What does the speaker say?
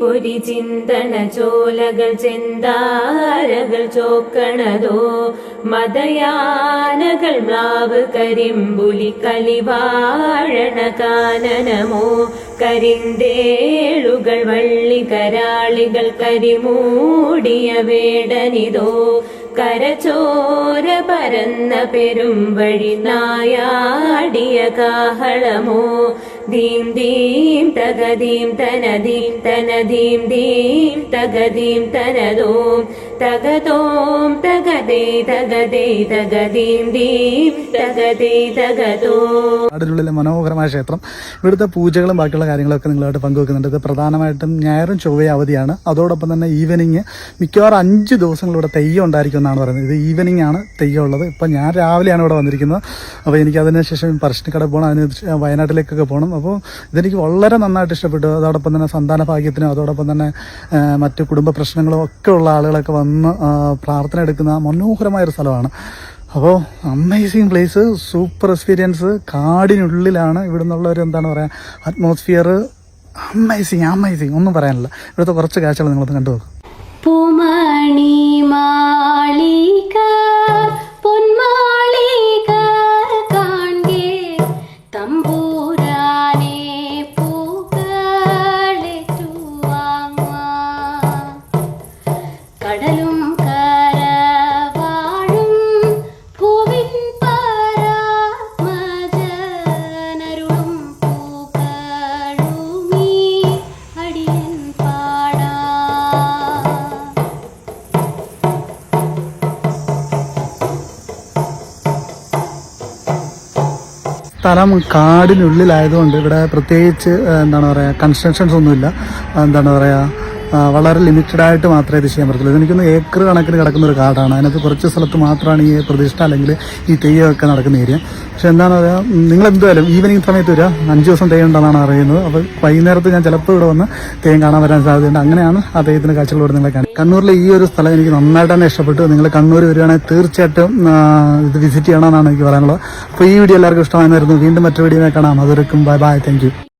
പൊരി ചിന്തന ചോലകൾ ചെന്താരകൾ ചോക്കണതോ മതയാനകൾ മ്ലാവ് കരിമ്പുലി കലിവാഴണ കാനനമോ കരിന്തേളുകൾ വള്ളി കരാളികൾ കരിമൂടിയ വേടനിതോ കരചോര പരന്ന പെരുംവഴി നായാടിയ കാഹളമോ ദീം ദീം തഗദീം തനദീം തനദീം ദീം തഗദീം തനദോം തകതോം തകതേ തകതേ തകതീം ദീം തകതേ തകതോ. നാടിനുള്ളിലെ മനോഹരമായ ക്ഷേത്രം. ഇവിടുത്തെ പൂജകളും ബാക്കിയുള്ള കാര്യങ്ങളൊക്കെ നിങ്ങളായിട്ട് പങ്കുവെക്കുന്നുണ്ട്. ഇത് പ്രധാനമായിട്ടും ഞായറും ചൊവ്വയും അവധിയാണ്. അതോടൊപ്പം തന്നെ ഈവനിങ് മിക്കവാറും അഞ്ച് ദിവസങ്ങൾ ഇവിടെ തെയ്യം ഉണ്ടായിരിക്കും എന്നാണ് പറയുന്നത്. ഇത് ഈവനിങ് ആണ് തെയ്യം ഉള്ളത്. ഇപ്പം ഞാൻ രാവിലെയാണ് ഇവിടെ വന്നിരിക്കുന്നത്. അപ്പോൾ എനിക്ക് അതിനുശേഷം പറശ്ശിനിക്കട പോകണം. അതിന് വയനാട്ടിലേക്കൊക്കെ പോകണം. അപ്പോൾ ഇതെനിക്ക് വളരെ നന്നായിട്ട് ഇഷ്ടപ്പെട്ടു. അതോടൊപ്പം തന്നെ സന്താന ഭാഗ്യത്തിനും അതോടൊപ്പം തന്നെ മറ്റ് കുടുംബ പ്രശ്നങ്ങളും ഒക്കെ ഉള്ള ആളുകളൊക്കെ വന്ന് ആ, പ്രാർത്ഥന എടുക്കുന്ന മനോഹരമായ ഒരു സ്ഥലമാണ്. അപ്പോൾ അമേസിങ് പ്ലേസ് സൂപ്പർ എക്സ്പീരിയൻസ് കാടിനുള്ളിലാണ് ഇവിടെ നിന്നുള്ള ഒരു എന്താണ് പറയുക അറ്റ്മോസ്ഫിയർ അമേസിങ് അമേസിങ് ഒന്നും പറയാനില്ല. ഇവിടുത്തെ കുറച്ച് കാഴ്ചകൾ നിങ്ങളൊന്ന് കണ്ടു നോക്കും കടലും സ്ഥലം കാടിനുള്ളിലായതുകൊണ്ട് ഇവിടെ പ്രത്യേകിച്ച് എന്താണ് പറയുക കൺസ്ട്രക്ഷൻസ് ഒന്നുമില്ല. എന്താണ് പറയുക വളരെ ലിമിറ്റഡ് ആയിട്ട് മാത്രമേ ഇത് ചെയ്യാൻ പറ്റത്തുള്ളൂ. എനിക്കൊന്ന് ഏക്കർ കണക്കിന് കിടക്കുന്ന ഒരു കാടാണ്. അതിനകത്ത് കുറച്ച് സ്ഥലത്ത് മാത്രമാണ് ഈ പ്രതിഷ്ഠ അല്ലെങ്കിൽ ഈ തെയ്യമൊക്കെ നടക്കുന്ന ഏരിയ. പക്ഷെ എന്താണ് പറയുക നിങ്ങൾ എന്തായാലും ഈവനിങ് സമയത്ത് വരിക. അഞ്ച് ദിവസം തെയ്യം ഉണ്ടെന്നാണ് അറിയുന്നത്. അപ്പോൾ വൈകുന്നേരത്ത് ഞാൻ ചിലപ്പോൾ ഇവിടെ വന്ന് തെയ്യം കാണാൻ വരാൻ സാധ്യതയുണ്ട്. അങ്ങനെയാണ് ആ തെയ്യത്തിന്റെ കാഴ്ചകളോട് നിങ്ങളെ കാണുക കണ്ണൂരിലെ ഈ ഒരു സ്ഥലം എനിക്ക് നന്നായിട്ട് തന്നെ ഇഷ്ടപ്പെട്ടു. നിങ്ങൾ കണ്ണൂർ വരികയാണെങ്കിൽ തീർച്ചയായിട്ടും ഇത് വിസിറ്റ് ചെയ്യണമെന്നാണ് എനിക്ക് പറയാനുള്ളത്. അപ്പോൾ ഈ വീഡിയോ എല്ലാവർക്കും ഇഷ്ടമായിരുന്നു വീണ്ടും മറ്റൊരു വീഡിയോ കാണാം. അതൊരുക്കും ബൈ ബൈ. താങ്ക്